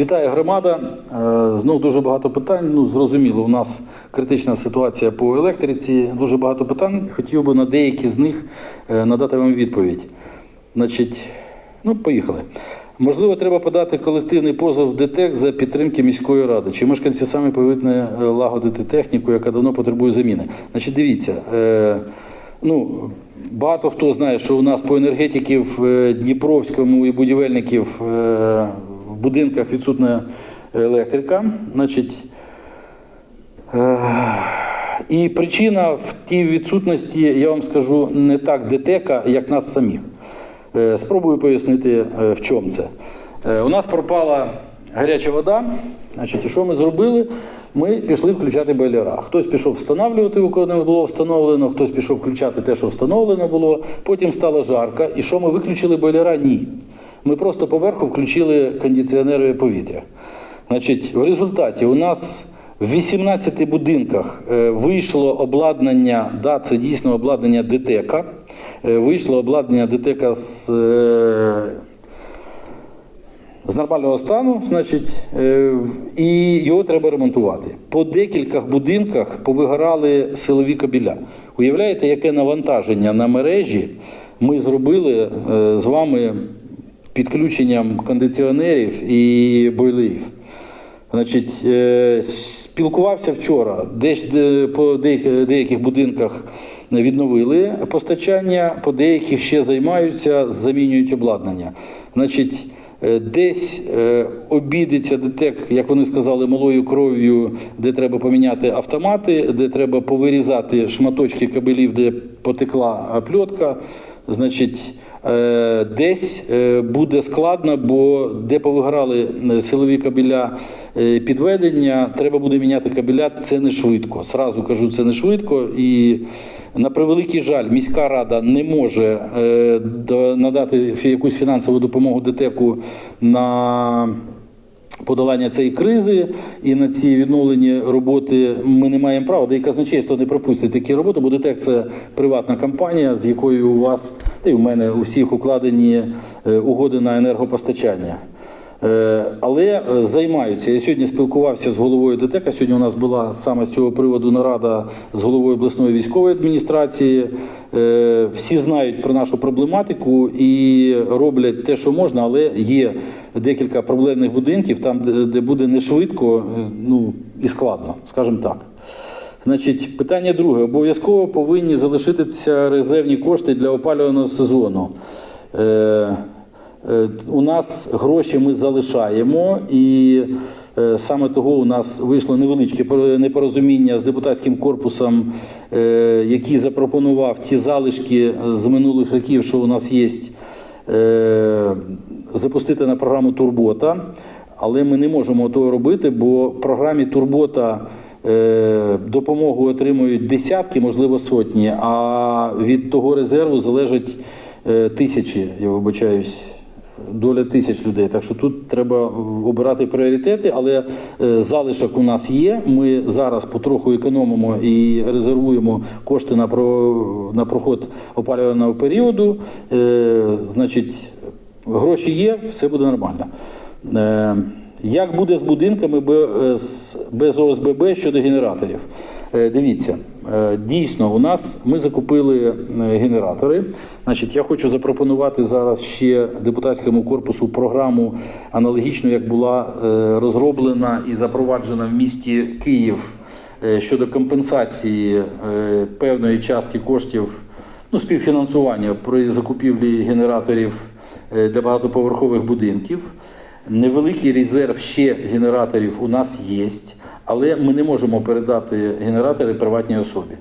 Вітаю громада. Е, Знов дуже багато питань. Ну, зрозуміло, у нас критична ситуація по електриці. Дуже багато питань. Хотів би на деякі з них е, надати вам відповідь. Значить, ну, поїхали. Можливо, треба подати колективний позов в ДТЕК за підтримки міської ради. Чи мешканці самі повинні е, лагодити техніку, яка давно потребує заміни? Значить, дивіться. Ну, багато хто знає, що у нас по енергетиків Дніпровському і будівельників будинках відсутня електрика. Значить, е, і причина в тій відсутності, я вам скажу, не так ДТЕКа, як нас самих. Е, Спробую пояснити, е, в чому це. У нас пропала гаряча вода. Значить, і що ми зробили? Ми пішли включати бойлера. Хтось пішов встановлювати, у кого не було встановлено, хтось пішов включати те, що встановлено було. Потім стало жарко. І що ми виключили бойлера? Ні. Ми просто поверху включили кондиціонери повітря. Значить, в результаті у нас в 18 будинках е, вийшло обладнання, да, це дійсно обладнання ДТЕКа. Е, Вийшло обладнання ДТЕКа з, е, з нормального стану, значить, і його треба ремонтувати. По декількох будинках повигорали силові кабеля. Уявляєте, яке навантаження на мережі ми зробили з вами підключенням кондиціонерів і бойлерів. Значить, е, спілкувався вчора, десь по деяких, будинках відновили постачання, по деяких ще займаються, замінюють обладнання. Значить, е, десь е, обідеться ДТЕК, як вони сказали, малою кров'ю, де треба поміняти автомати, де треба повирізати шматочки кабелів, де потекла пльотка. Значить, десь е, буде складно, бо де повиграли е, силові кабеля е, підведення, треба буде міняти кабеля. Це не швидко. Сразу кажу, це не швидко. І на превеликий жаль, міська рада не може е, надати якусь фінансову допомогу ДТЕКу на подолання цієї кризи і на ці відновлені роботи ми не маємо права, де і казначейство не пропустить такі роботи, бо ДТЕК це приватна компанія, з якою у вас та й у мене у всіх укладені е, угоди на енергопостачання. Е, Але е, займаються. Я сьогодні спілкувався з головою ДТЕКа. Сьогодні у нас була саме з цього приводу нарада з головою обласної військової адміністрації. Е, Всі знають про нашу проблематику і роблять те, що можна, але є декілька проблемних будинків, там, де- де буде не швидко ну, і складно, скажімо так. Значить, питання друге. Обов'язково повинні залишитися резервні кошти для опалювального сезону. Е, у нас гроші ми залишаємо, і е, саме того у нас вийшло невеличке пор- непорозуміння з депутатським корпусом, е, який запропонував ті залишки з минулих років, що у нас є, запустити на програму Турбота. Але ми не можемо того робити, бо в програмі Турбота допомогу отримують десятки, можливо, сотні, а від того резерву залежать тисячі, я вибачаюсь, доля тисяч людей. Так що тут треба обирати пріоритети, але е, залишок у нас є. Ми зараз потроху економимо і резервуємо кошти на, про, на проход опалювального періоду. Е, значить, гроші є, все буде нормально. Е, Як буде з будинками без, ОСББ щодо генераторів? Дивіться, дійсно, у нас ми закупили е, генератори. Значить, я хочу запропонувати зараз ще депутатському корпусу програму аналогічну, як була е, розроблена і запроваджена в місті Київ е, щодо компенсації е, певної частки коштів ну, співфінансування при закупівлі генераторів е, для багатоповерхових будинків. Невеликий резерв ще генераторів у нас є, але ми не можемо передати генератори приватній особі.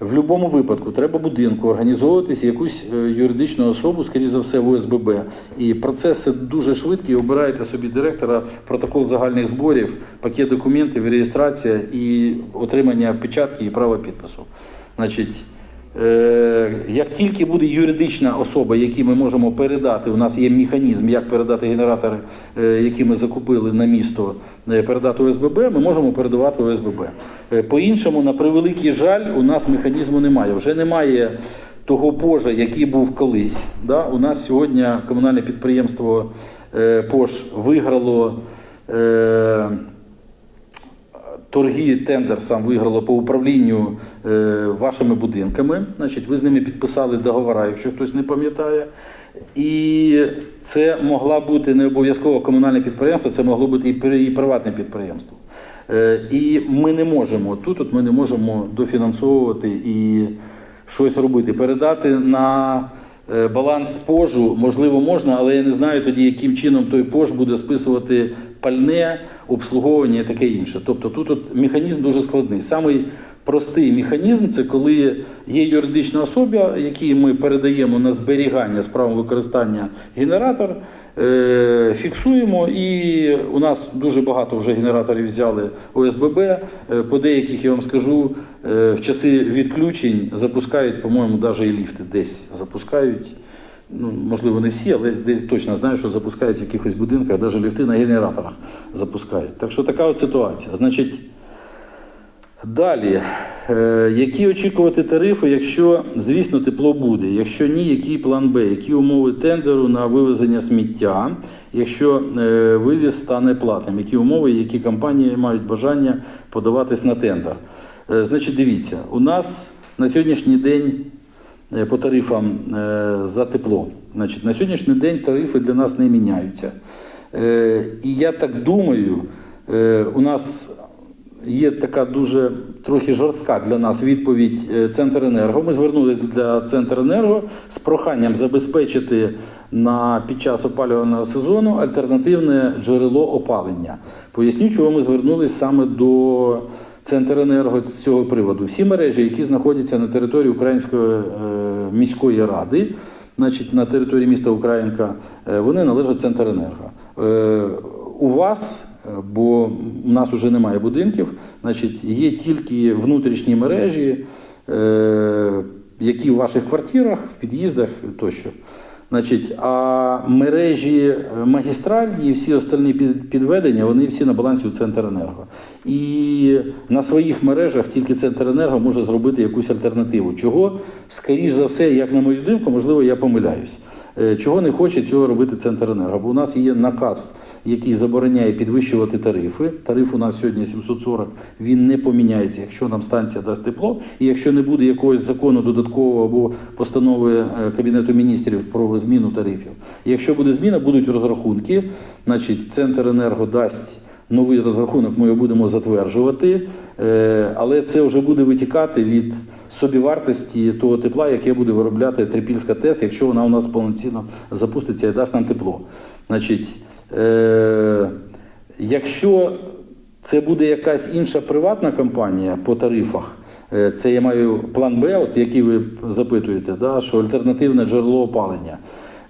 В будь-якому випадку треба будинку організовуватись якусь е, юридичну особу, скоріш за все, в ОСББ. І процеси дуже швидкі. Обираєте собі директора, протокол загальних зборів, пакет документів, реєстрація і отримання печатки і права підпису. Значить, Як тільки буде юридична особа, якій ми можемо передати, у нас є механізм, як передати генератори, е, які ми закупили на місто, е, передати ОСББ, ми можемо передавати ОСББ. Е, По-іншому, на превеликий жаль, у нас механізму немає. Вже немає того Божа, який був колись. Да? У нас сьогодні комунальне підприємство е, ПОШ виграло Е, торги тендер сам виграло по управлінню е, вашими будинками. Значить, ви з ними підписали договори, якщо хтось не пам'ятає. І це могла бути не обов'язково комунальне підприємство, це могло бути і і приватне підприємство. Е, І ми не можемо тут, от ми не можемо дофінансовувати і щось робити. Передати на е, баланс пожу, можливо, можна, але я не знаю тоді, яким чином той пож буде списувати пальне, обслуговування і таке інше. Тобто тут от механізм дуже складний. Самий простий механізм це коли є юридична особа, якій ми передаємо на зберігання з правом використання генератор. е, Фіксуємо, і у нас дуже багато вже генераторів взяли ОСББ. Е, По деяких я вам скажу, е, в часи відключень запускають, по-моєму, навіть і ліфти десь запускають. Ну, можливо, не всі, але десь точно знаю, що запускають в якихось будинках, навіть ліфти на генераторах запускають. Так що така от ситуація. Значить, далі, е, які очікувати тарифи, якщо, звісно, тепло буде? Якщо ні, який план Б? Які умови тендеру на вивезення сміття, якщо е, вивіз стане платним? Які умови, які компанії мають бажання подаватись на тендер? Е, значить, дивіться, у нас на сьогоднішній день по тарифам е, за тепло. Значить, на сьогоднішній день тарифи для нас не міняються. Е, І я так думаю, е, у нас є така дуже трохи жорстка для нас відповідь е, Центренерго. Ми звернулися для Центренерго з проханням забезпечити на під час опалювального сезону альтернативне джерело опалення. Поясню, чого ми звернулися саме до Центренерго з цього приводу. Всі мережі, які знаходяться на території Української е, міської ради, значить на території міста Українка, е, вони належать Центренерго. Е, у вас, бо у нас вже немає будинків, значить, є тільки внутрішні мережі, які в ваших квартирах, в під'їздах тощо. Значить, а мережі магістраль і всі остальні підведення, вони всі на балансі у Центренерго. І на своїх мережах тільки Центренерго може зробити якусь альтернативу. Чого, скоріш за все, як на мою думку, можливо, я помиляюсь. Е, Чого не хоче цього робити Центренерго? Бо у нас є наказ, який забороняє підвищувати тарифи. Тариф у нас сьогодні 740, він не поміняється, якщо нам станція дасть тепло, і якщо не буде якогось закону додаткового або постанови е, Кабінету міністрів про зміну тарифів. І якщо буде зміна, будуть розрахунки, значить Центренерго дасть. Новий розрахунок ми його будемо затверджувати, е, але це вже буде витікати від собівартості того тепла, яке буде виробляти Трипільська ТЕС, якщо вона у нас повноцінно запуститься і дасть нам тепло. Значить, е, якщо це буде якась інша приватна компанія по тарифах, е, це я маю план Б, от який ви запитуєте, да, що альтернативне джерело опалення.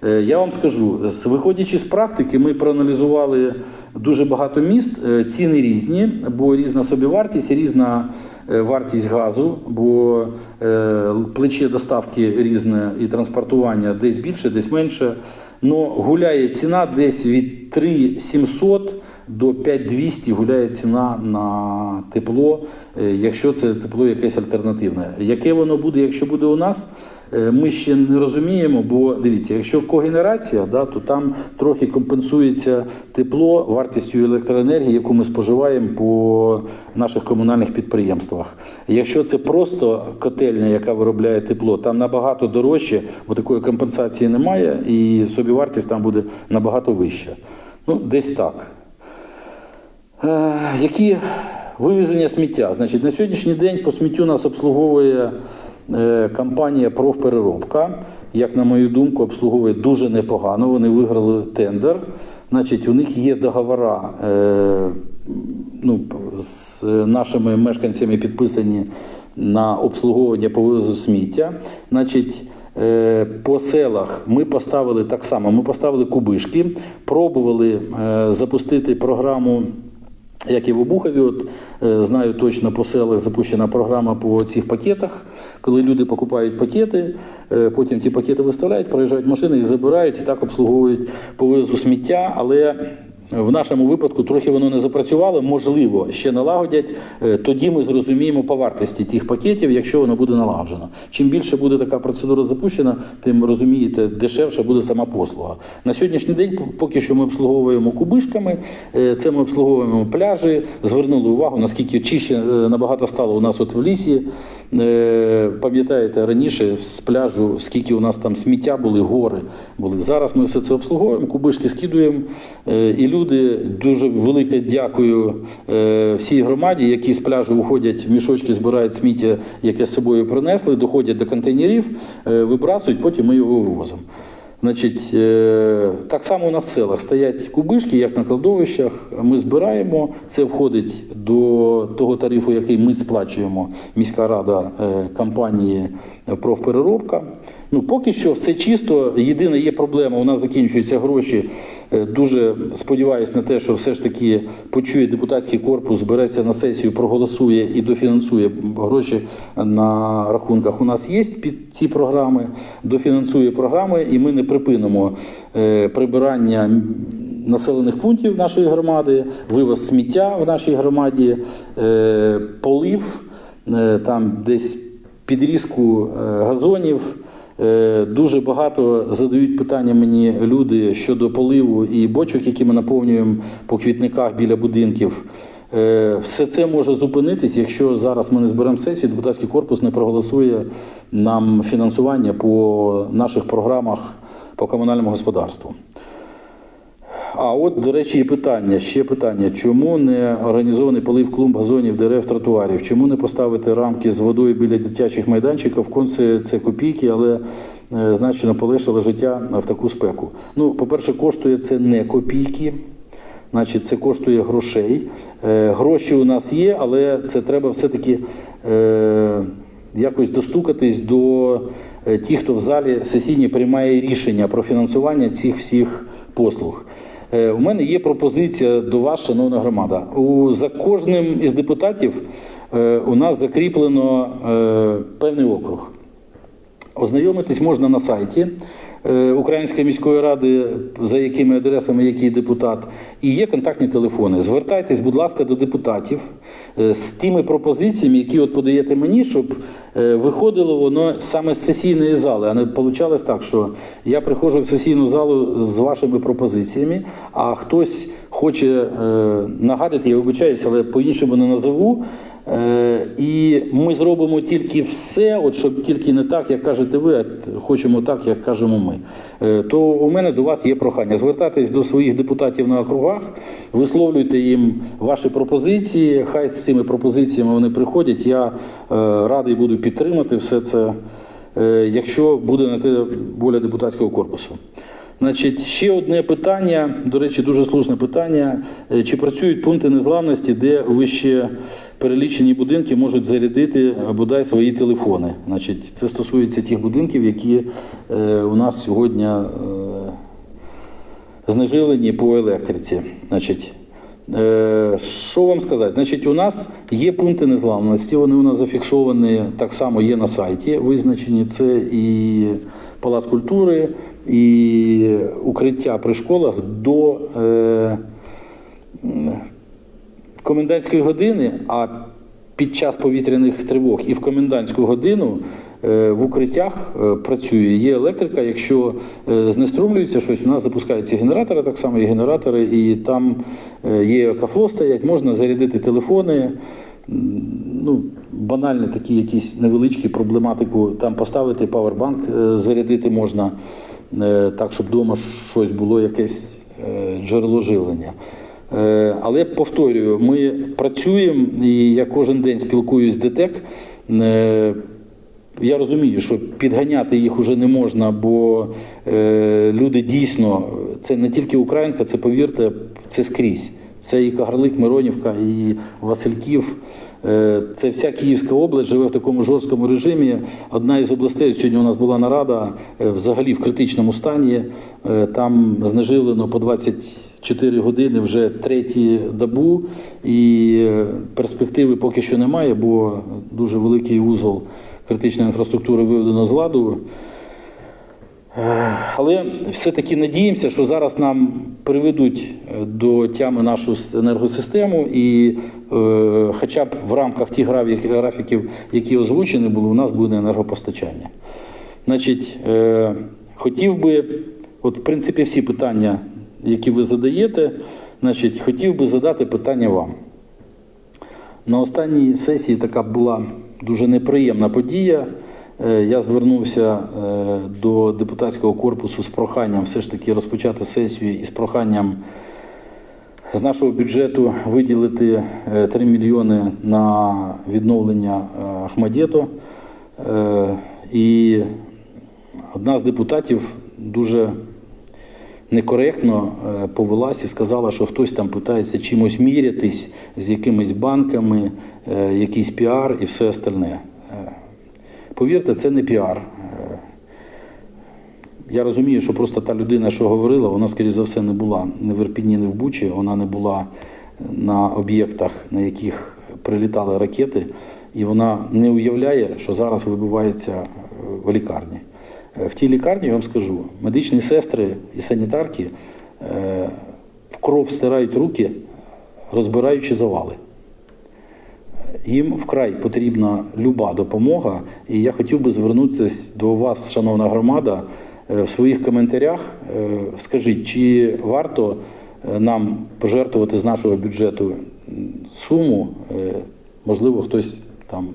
Е, Я вам скажу, виходячи з практики, ми проаналізували дуже багато міст. Е, Ціни різні, бо різна собівартість, різна е, вартість газу, бо е, плече доставки різне і транспортування десь більше, десь менше. Ну, гуляє ціна десь від 3700 до 5200 гуляє ціна на тепло, е, якщо це тепло якесь альтернативне. Яке воно буде, якщо буде у нас? Е, Ми ще не розуміємо, бо дивіться, якщо когенерація, да, то там трохи компенсується тепло вартістю електроенергії, яку ми споживаємо по наших комунальних підприємствах. Якщо це просто котельня, яка виробляє тепло, там набагато дорожче, бо такої компенсації немає, і собівартість там буде набагато вища. Ну, десь так. Е, Які вивезення сміття? Значить, на сьогоднішній день по сміттю нас обслуговує компанія Профпереробка. Як на мою думку, обслуговує дуже непогано. Вони виграли тендер. Значить, у них є договори е, ну, з нашими мешканцями підписані на обслуговування по вивозу сміття. Значить, Е, По селах ми поставили так само, ми поставили кубишки, пробували е, запустити програму, як і в Обухові. От е, знаю точно по селах запущена програма по цих пакетах, коли люди покупають пакети, е, потім ті пакети виставляють, проїжджають машини, їх забирають і так обслуговують по вивозу сміття. Але В нашому випадку трохи воно не запрацювало, можливо, ще налагодять. Е, Тоді ми зрозуміємо по вартості тих пакетів, якщо воно буде налагоджено. Чим більше буде така процедура запущена, тим розумієте, дешевше буде сама послуга. На сьогоднішній день поки що ми обслуговуємо кубишками, е, це ми обслуговуємо пляжі. Звернули увагу, наскільки чище е, набагато стало у нас от в лісі. Е, Пам'ятаєте раніше з пляжу, скільки у нас там сміття були, гори були. Зараз ми все це обслуговуємо, кубишки скидуємо. Е, І люди дуже велике дякую е, всій громаді, які з пляжу уходять в мішочки, збирають сміття, яке з собою принесли, доходять до контейнерів, вибрасують, потім ми його вивозимо. Значить, е, так само у нас в селах стоять кубишки, як на кладовищах. Ми збираємо. Це входить до того тарифу, який ми сплачуємо, міська рада е, компанії профпереробка. Ну, поки що все чисто. Єдина є проблема. У нас закінчуються гроші. Е, Дуже сподіваюся на те, що все ж таки почує депутатський корпус, збереться на сесію, проголосує і дофінансує гроші на рахунках. У нас є під ці програми, дофінансує програми, і ми не припинимо е, прибирання населених пунктів нашої громади, вивоз сміття в нашій громаді, е, полив там десь підрізку газонів. Е, Дуже багато задають питання мені люди щодо поливу і бочок, які ми наповнюємо по квітниках біля будинків. Е, Все це може зупинитись, якщо зараз ми не зберемо сесію, депутатський корпус не проголосує нам фінансування по наших програмах по комунальному господарству. А от, до речі, і питання, ще питання. Чому не організований полив клумб, газонів, дерев, тротуарів? Чому не поставити рамки з водою біля дитячих майданчиків? В Конце це копійки, але е, значно полегшило життя в таку спеку. Ну, по-перше, коштує це не копійки. Значить, це коштує грошей. Е, гроші у нас є, але це треба все-таки е, якось достукатись до е, тих, хто в залі сесійній приймає рішення про фінансування цих всіх послуг. Е, У мене є пропозиція до вас, шановна громада. У, за кожним із депутатів е, у нас закріплено е, певний округ. Ознайомитись можна на сайті Української міської ради, за якими адресами який депутат, і є контактні телефони. Звертайтесь, будь ласка, до депутатів е, з тими пропозиціями, які от подаєте мені, щоб е, виходило воно саме з сесійної зали, а не вийшло так, що я приходжу в сесійну залу з вашими пропозиціями, а хтось хоче е, нагадати, я вибачаюся, але по-іншому не назову. Е, І ми зробимо тільки все, от щоб тільки не так, як кажете ви, а хочемо так, як кажемо ми. Е, То у мене до вас є прохання. Звертайтесь до своїх депутатів на округах, висловлюйте їм ваші пропозиції. Хай з цими пропозиціями вони приходять. Я е, радий буду підтримати все це, якщо буде на те воля депутатського корпусу. Значить, ще одне питання, до речі, дуже слушне питання. Чи працюють пункти незламності, де вище перелічені будинки можуть зарядити е, бодай свої телефони? Значить, це стосується тих будинків, які е, у нас сьогодні е, знеживлені по електриці. Значить, що вам сказати? Значить, у нас є пункти незламності, вони у нас зафіксовані так само є на сайті, визначені це і Палац культури, і укриття при школах до комендантської години, а під час повітряних тривог і в комендантську годину е, в укриттях е, працює. Є електрика. Якщо е, знеструмлюється щось, у нас запускаються генератори, так само є генератори, і там є кафло стоять, можна зарядити телефони. Ну, банальні такі якісь невеличкі проблематику там поставити, павербанк зарядити можна так, щоб вдома щось було, якесь джерело живлення. Е, Але повторюю, ми працюємо, і я кожен день спілкуюсь з ДТЕК. Е, Я розумію, що підганяти їх уже не можна, бо е, люди дійсно, це не тільки Українка, це повірте, це скрізь. Це і Кагарлик, Миронівка, і Васильків. Це вся Київська область живе в такому жорсткому режимі. Одна із областей, сьогодні у нас була нарада, взагалі в критичному стані. Там знеживлено по 24 години вже третю добу, і е, перспективи поки що немає, бо дуже великий узол критичної інфраструктури виведено з ладу. Е, Але все-таки надіємося, що зараз нам приведуть е, до тями нашу енергосистему, і е, хоча б в рамках тих графіків, які озвучені були, у нас буде енергопостачання. Значить, е, хотів би, от в принципі, всі питання, які ви задаєте, значить, хотів би задати питання вам. На останній сесії така була дуже неприємна подія. Е, Я звернувся е, до депутатського корпусу з проханням все ж таки розпочати сесію і з проханням з нашого бюджету виділити е, 3 мільйони на відновлення е, Ахмадєту. Е, І одна з депутатів дуже некоректно е, повелась і сказала, що хтось там питається чимось мірятись з якимись банками, е, якийсь піар і все остальне. Е, Повірте, це не піар. Я розумію, що просто та людина, що говорила, вона, скоріш за все, не була ні в Ірпіні, ні в Бучі, вона не була на об'єктах, на яких прилітали ракети, і вона не уявляє, що зараз вибивається в лікарні. Е, В тій лікарні, я вам скажу, медичні сестри і санітарки е, в кров стирають руки, розбираючи завали. Їм вкрай потрібна люба допомога, і я хотів би звернутися до вас, шановна громада, е, в своїх коментарях. Скажіть, чи варто нам пожертвувати з нашого бюджету суму? Можливо, хтось там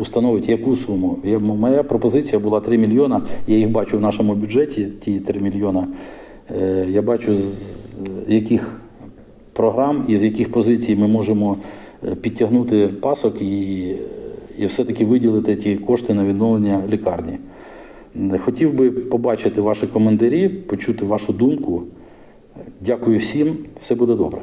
установить яку суму. Моя пропозиція була 3 мільйона. Я їх бачу в нашому бюджеті, ті 3 мільйона. Е, Я бачу, з яких програм і з яких позицій ми можемо е, підтягнути пасок і, і все-таки виділити ті кошти на відновлення лікарні. Хотів би побачити ваші коментарі, почути вашу думку. Дякую всім, все буде добре.